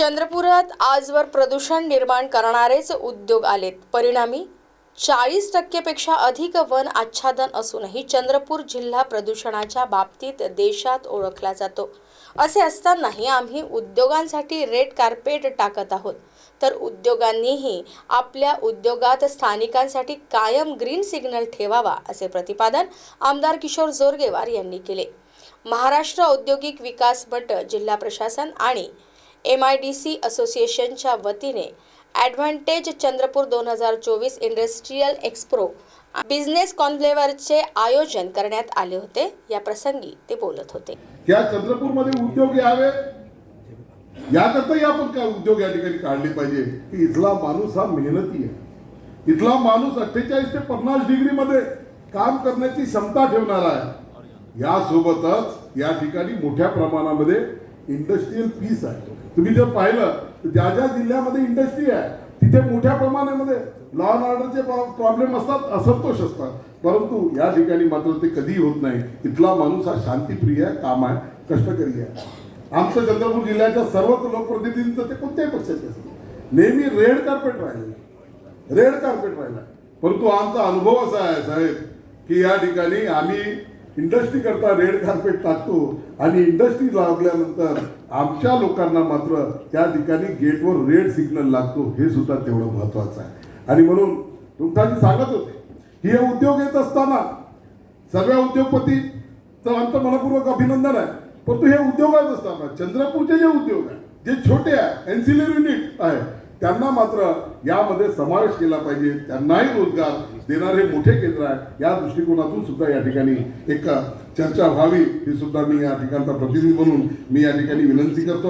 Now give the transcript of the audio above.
चंद्रपुरात आजवर प्रदूषण निर्माण करणारेच उद्योग आलेत. परिणामी चाळीस टक्केपेक्षा अधिक वन आच्छादन असूनही चंद्रपूर जिल्हा प्रदूषणाच्या बाबतीत देशात ओळखला जातो. असे असतानाही आम्ही उद्योगांसाठी रेड कार्पेट टाकत आहोत. तर उद्योगांनीही आपल्या उद्योगात स्थानिकांसाठी कायम ग्रीन सिग्नल ठेवावा असे प्रतिपादन आमदार किशोर जोरगेवार यांनी केले. महाराष्ट्र औद्योगिक विकास मंडळ जिल्हा प्रशासन आणि एम आय डी सी असोसिएशनच्या वतीने ॲडव्हान्टेज चंद्रपूर दोन हजार चोवीस इंडस्ट्रीयल एक्सप्रो बिझनेस कॉन्क्लेव्हरचे आयोजन करण्यात आले होते. या प्रसंगी ते बोलत होते. या चंद्रपूरमध्ये उद्योग यावे. याकरताही आपण काय उद्योग या ठिकाणी काढले पाहिजे? की इथला माणूस हा मेहनती आहे. इथला माणूस अठ्ठेचाळीस ते पन्नास डिग्रीमध्ये काम करण्याची क्षमता ठेवणारा आहे. यासोबतच या ठिकाणी मोठ्या प्रमाणामध्ये इंडस्ट्रीयल पीस आहे तुम्ही जर पाहिलं तर ज्या ज्या जिल्ह्यामध्ये इंडस्ट्री आहे तिथे मोठ्या प्रमाणामध्ये लॉ अँड ऑर्डरचे प्रॉब्लेम असतात असंतोष असतात. परंतु या ठिकाणी मात्र ते कधीही होत नाही. इथला माणूस हा शांतीप्रिय आहे काम आहे कष्टकरी आहे. आमचं चंद्रपूर जिल्ह्याच्या सर्वच लोकप्रतिनिधींचं ते कोणत्याही पक्षाचे असतील? नेहमी रेड कार्पेट राहिले. रेड कार्पेट राहिला. परंतु आमचा अनुभव असा आहे साहेब की या ठिकाणी आम्ही इंडस्ट्री करता रेड कार्पेट टाकतो आणि इंडस्ट्री लागल्यानंतर आमच्या लोकांना मात्र त्या ठिकाणी गेटवर रेड सिग्नल लागतो हे सुद्धा तेवढं महत्वाचं आहे. आणि म्हणून तुमच्याशी सांगत होते की हे उद्योग येत असताना सर्व उद्योगपतीचं आमचं मनपूर्वक अभिनंदन आहे. परंतु हे उद्योग येत असताना चंद्रपूरचे जे उद्योग आहे जे छोटे आहे एन्सिलरी युनिट आहे त्यांना मात्र यामध्ये समावेश केला पाहिजे. त्यांनाही रोजगार देणारे मोठे केंद्र आहे. या दृष्टिकोनातून सुद्धा या ठिकाणी एक चर्चा व्हावी ही सुद्धा मी या ठिकाणचा प्रतिनिधी म्हणून मी या ठिकाणी विनंती करतो.